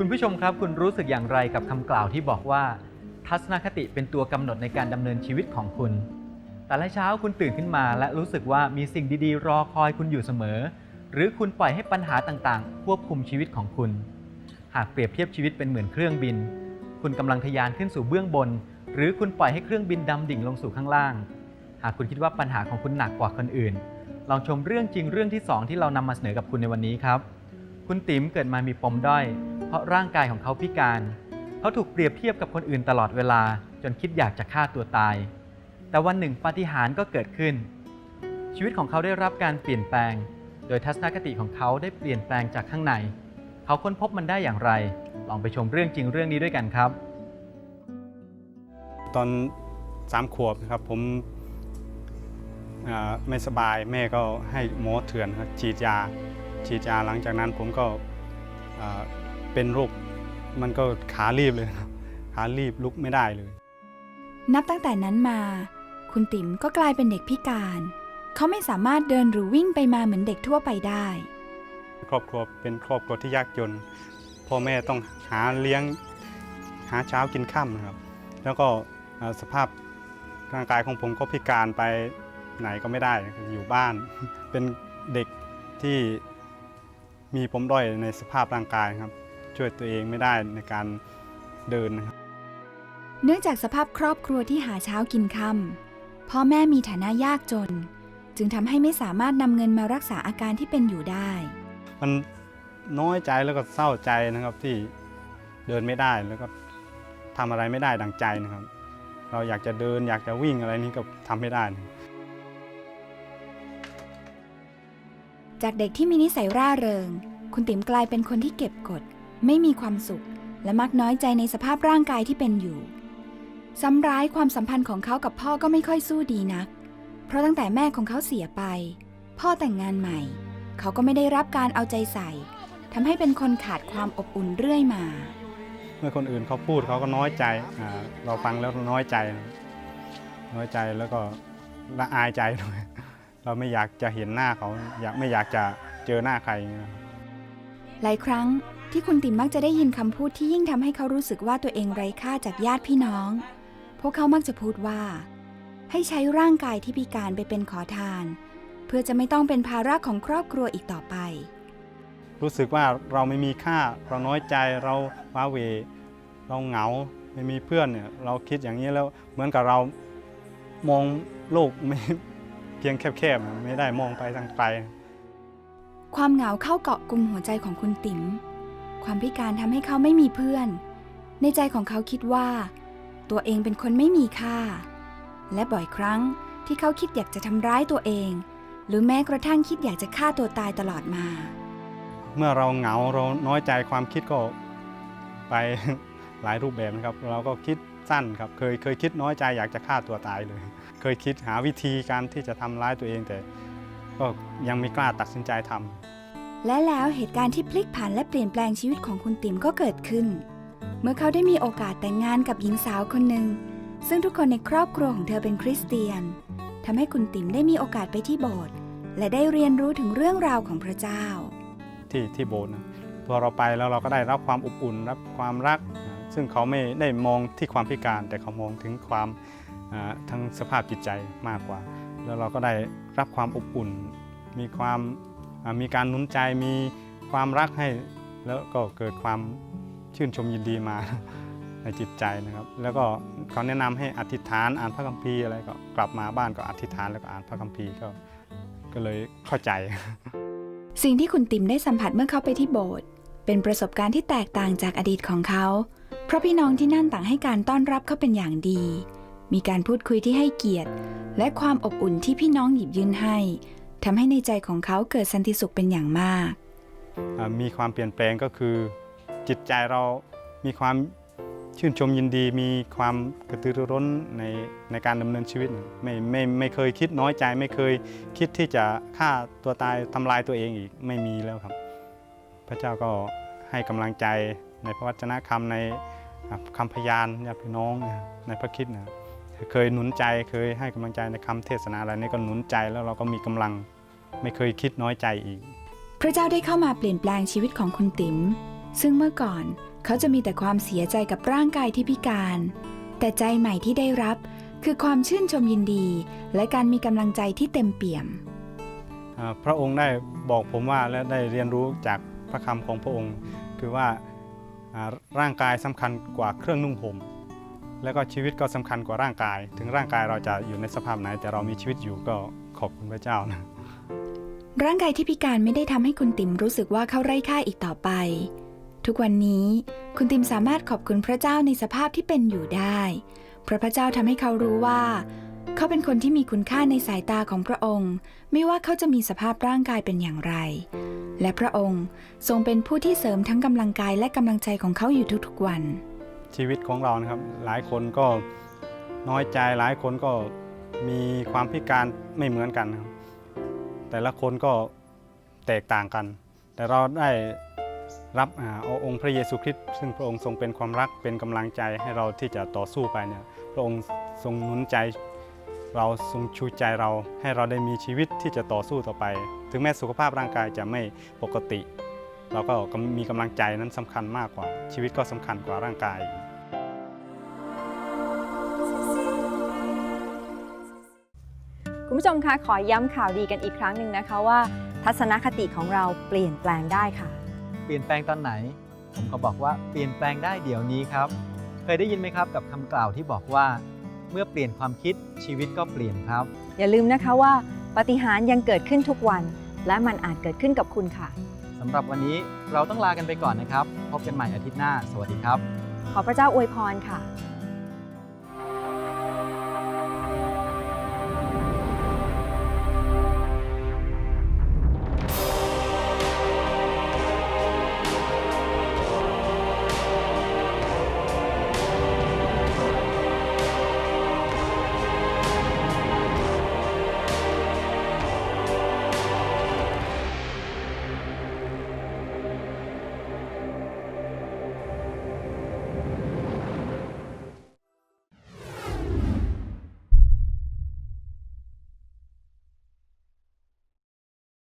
คุณผู้ชมครับ คุณรู้สึกอย่างไรกับคำกล่าวที่บอกว่า ทัศนคติเป็นตัวกำหนดในการดำเนินชีวิตของคุณ แต่ละเช้าคุณตื่นขึ้นมา และรู้สึกว่ามีสิ่งดีๆ รอคอยคุณอยู่เสมอ หรือคุณปล่อยให้ปัญหาต่างๆ ควบคุมชีวิตของคุณ หากเปรียบเทียบชีวิตเป็นเหมือนเครื่องบิน คุณกำลังทะยานขึ้นสู่เบื้องบน หรือคุณปล่อยให้เครื่องบินดำดิ่งลงสู่ข้างล่าง หากคุณคิดว่าปัญหาของคุณหนักกว่าคนอื่น ลองชมเรื่องจริงเรื่องที่สองที่เรานำมาเสนอกับคุณในวันนี้ครับ คุณติ๋มเกิดมามีปมด้อย เพราะร่างกายของเขาพิการ เขาถูกเปรียบเทียบกับคนอื่นตลอดเวลา จนคิดอยากจะฆ่าตัวตาย แต่วันหนึ่งปาฏิหาริย์ก็เกิดขึ้น ชีวิตของเขาได้รับการเปลี่ยนแปลง โดยทัศนคติของเขาได้เปลี่ยนแปลงจากข้างใน เขาค้นพบมันได้อย่างไร ลองไปชมเรื่องจริงเรื่องนี้ด้วยกันครับ ตอนสามขวบนะครับผมไม่สบายแม่ก็ให้หมอเถื่อนครับฉีดยา ฉีดยาหลังจากนั้นผมก็อ่าเป็นโรคมันก็ขาลีบเลยครับขาลีบลุกไม่ได้เลย นับตั้งแต่นั้นมา คุณติ๋มก็กลายเป็นเด็กพิการ เขาไม่สามารถเดินหรือวิ่งไปมาเหมือนเด็กทั่วไปได้ ครอบครัวเป็นครอบครัวที่ยากจนพ่อแม่ต้องหาเลี้ยงหาเช้ากินค่ำนะครับ แล้วก็อ่าสภาพร่างกายของผมก็พิการไปไหนก็ไม่ได้อยู่บ้าน เป็นเด็กที่ มีปมด้อยในสภาพร่างกายครับ ช่วยตัวเองไม่ได้ในการเดินนะครับเนื่องจากสภาพครอบครัวที่หาเช้ากินค่ำพ่อแม่มีฐานะยากจน จึงทำให้ไม่สามารถนำเงินมารักษาอาการที่เป็นอยู่ได้ มันน้อยใจแล้วก็เศร้าใจนะครับที่เดินไม่ได้แล้วก็ทำอะไรไม่ได้ดังใจนะครับ เราอยากจะเดินอยากจะวิ่งอะไรนี่ก็ทำไม่ได้นะ จากเด็กที่มีนิสัยร่าเริง คุณติ๋มกลายเป็นคนที่เก็บกด ไม่มีความสุข และมักน้อยใจในสภาพร่างกายที่เป็นอยู่ซ้ำร้ายความสัมพันธ์ของเขากับพ่อก็ไม่ค่อยสู้ดีนัก เพราะตั้งแต่แม่ของเขาเสียไป พ่อแต่งงานใหม่ เขาก็ไม่ได้รับการเอาใจใส่ทำให้เป็นคนขาดความอบอุ่นเรื่อยมา เมื่อคนอื่นเขาพูดเขาก็น้อยใจเราฟังแล้วน้อยใจ น้อยใจแล้วก็ละอายใจด้วย เราไม่อยากจะเห็นหน้าเขาอยากไม่อยากจะเจอหน้าใครอย่างเงี้ยครับหลายครั้งที่คุณติ๋มมักจะได้ยินคำพูดที่ยิ่งทำให้เขารู้สึกว่าตัวเองไร้ค่าจากญาติพี่น้อง พวกเขามักจะพูดว่า ให้ใช้ร่างกายที่พิการไปเป็นขอทาน เพื่อจะไม่ต้องเป็นภาระของครอบครัวอีกต่อไป รู้สึกว่าเราไม่มีค่าเราน้อยใจเราว้าเหวเราเหงาไม่มีเพื่อนเนี่ยเราคิดอย่างนี้แล้วเหมือนกับเรามองโลกไม่ เพียงแคบๆ ไม่ได้มองไปทางไกล ความเหงาเข้าเกาะกลุ่มหัวใจของคุณติ๋ม ความพิการทำให้เขาไม่มีเพื่อน ในใจของเขาคิดว่า ตัวเองเป็นคนไม่มีค่า และบ่อยครั้งที่เขาคิดอยากจะทำร้ายตัวเอง หรือแม้กระทั่งคิดอยากจะฆ่าตัวตายตลอดมา เมื่อเราเหงาเราน้อยใจความคิดก็ไป หลายรูปแบบนะครับ เราก็คิด สั้นครับเคยเคยคิดน้อยใจอยากจะฆ่าตัวตายเลย เคยคิดหาวิธีการที่จะทำร้ายตัวเองแต่ ก็ยังไม่กล้าตัดสินใจทำและแล้วเหตุการณ์ที่พลิกผันและเปลี่ยนแปลงชีวิตของคุณติ๋มก็เกิดขึ้น เมื่อเขาได้มีโอกาสแต่งงานกับหญิงสาวคนหนึ่งซึ่งทุกคนในครอบครัวของเธอเป็นคริสเตียนทำให้คุณติ๋มได้มีโอกาสไปที่โบสถ์และได้เรียนรู้ถึงเรื่องราวของพระเจ้า ที่ที่โบสถ์นะพอเราไปแล้วเราก็ได้รับความอบอุ่นรับความรักอ่า ซึ่งเขาไม่ได้มองที่ความพิการ แต่เขามองถึงความทั้งสภาพจิตใจมากกว่า แล้วเราก็ได้รับความอบอุ่น มีความมีการนุนใจมีความรักให้ แล้วก็เกิดความชื่นชมยินดีมาในจิตใจนะครับ แล้วก็เขาแนะนำให้อธิษฐานอ่านพระคัมภีร์อะไรก็กลับมาบ้านก็อธิษฐานแล้วก็อ่านพระคัมภีร์ก็ก็เลยเข้าใจ สิ่งที่คุณติมได้สัมผัสเมื่อเขาไปที่โบสถ์เป็นประสบการณ์ที่แตกต่างจากอดีตของเขา เพราะพี่น้องที่นั่นต่างให้การต้อนรับเขาเป็นอย่างดี มีการพูดคุยที่ให้เกียรติ และความอบอุ่นที่พี่น้องหยิบยื่นให้ทำให้ในใจของเขาเกิดสันติสุขเป็นอย่างมาก มีความเปลี่ยนแปลงก็คือ จิตใจเรามีความชื่นชมยินดีมีความกระตือรือร้นในในการดำเนินชีวิตไม่ไม่ไม่เคยคิดน้อยใจไม่เคยคิดที่จะฆ่าตัวตายทำลายตัวเองอีกไม่มีแล้วครับ พระเจ้าก็ให้กำลังใจในพระวจนะคำใน คำพยานญาติพี่น้องนะครับในพระคริดนะครับเคยหนุนใจเคยให้กำลังใจในคำเทศนาอะไรนี่ก็หนุนใจแล้วเราก็มีกำลังไม่เคยคิดน้อยใจอีก พระเจ้าได้เข้ามาเปลี่ยนแปลงชีวิตของคุณติ๋มซึ่งเมื่อก่อนเขาจะมีแต่ความเสียใจกับร่างกายที่พิการ แต่ใจใหม่ที่ได้รับคือความชื่นชมยินดี และการมีกำลังใจที่เต็มเปี่ยมอ่าพระองค์ได้บอกผมว่าและได้เรียนรู้จากพระคำของพระองค์ คือว่าอ่า ร่างกายสำคัญกว่าเครื่องนุ่งห่มแล้วก็ชีวิตก็สำคัญกว่าร่างกาย ถึงร่างกายเราจะอยู่ในสภาพไหน แต่เรามีชีวิตอยู่ก็ขอบคุณพระเจ้านะร่างกายที่พิการไม่ได้ทำให้คุณติ๋มรู้สึกว่าเข้าไร้ค่าอีกต่อไป ทุกวันนี้คุณติ๋มสามารถขอบคุณพระเจ้าในสภาพที่เป็นอยู่ได้เพราะพระเจ้าทำให้เขารู้ว่า เขาเป็นคนที่มีคุณค่าในสายตาของพระองค์ ไม่ว่าเขาจะมีสภาพร่างกายเป็นอย่างไร และพระองค์ทรงเป็นผู้ที่เสริมทั้งกำลังกายและกำลังใจของเขาอยู่ทุกๆวัน ชีวิตของเรานะครับ หลายคนก็น้อยใจหลายคนก็มีความพิการไม่เหมือนกันครับแต่ละคนก็แตกต่างกัน แต่เราได้รับอองค์พระเยซูคริสต์ซึ่งพระองค์ทรงเป็นความรักเป็นกำลังใจให้เราที่จะต่อสู้ไปเนี่ยพระองค์ทรงหนุนใจ เราทรงชูใจเราให้เราได้มีชีวิตที่จะต่อสู้ต่อไป ถึงแม้สุขภาพร่างกายจะไม่ปกติ เราก็มีกำลังใจนั้นสำคัญมากกว่า ชีวิตก็สำคัญกว่าร่างกายคุณผู้ชมคะขอย้ำข่าวดีกันอีกครั้งหนึ่งนะคะว่า ทัศนคติของเราเปลี่ยนแปลงได้ค่ะ เปลี่ยนแปลงตอนไหน ผมก็บอกว่าเปลี่ยนแปลงได้เดี๋ยวนี้ครับ เคยได้ยินไหมครับกับคำกล่าวที่บอกว่า เมื่อเปลี่ยนความคิดชีวิตก็เปลี่ยนครับ อย่าลืมนะคะว่าปาฏิหารย์ยังเกิดขึ้นทุกวัน และมันอาจเกิดขึ้นกับคุณค่ะสำหรับวันนี้เราต้องลากันไปก่อนนะครับ พบกันใหม่อาทิตย์หน้า สวัสดีครับ ขอพระเจ้าอวยพรค่ะ